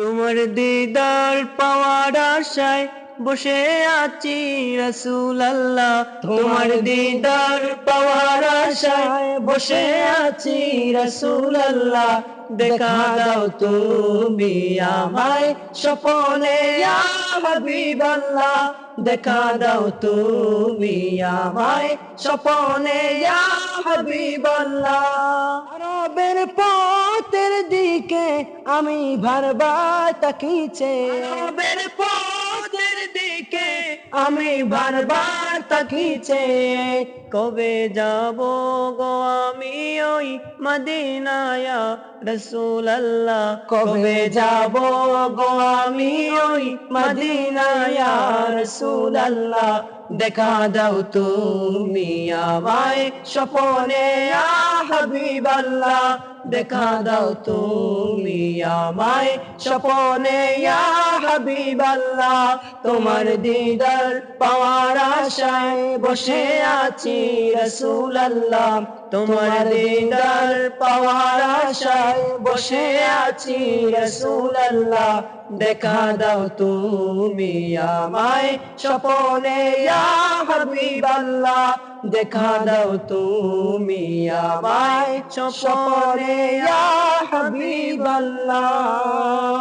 তোমার দিদার পাওয়ার আশায় বসে আছি রসুল আল্লাহ তোমার দিদার পাওয়ার আশায় বসে আছি রসুল আল্লাহ দেখা দাও তুমি আমায় স্বপনে হাবিব আল্লাহ দেখা দাও তুমি আমায় স্বপনে হাবিব আল্লাহ আরবের পথের দিকে আমি ভারবার তাকিছে আরবের পথের দিকে আমি ভারবার তাকিছে কবে যাব গো আমি ওই মদিনায়া রসুল আল্লাহ কবে যাব গো আমি ওই মদিনায়া রসুল আল্লাহ দেখা দাও তুমি আমায় স্বপনে হাবিব আল্লাহ দেখা দাও তুমি আমায় স্বপনে হাবিবাল্লাহ। তোমার দিদার পাওয়ার আশায় বসে আছি রসুল আল্লাহ তোমার দিদার পাওয়ার আশায় বসে আছি রসুল আল্লাহ দেখা দাও তুমি আমায় স্বপনে আল্লাহ দেখা দাও তুমি আমায়। স্বপনে হাবিব আল্লাহ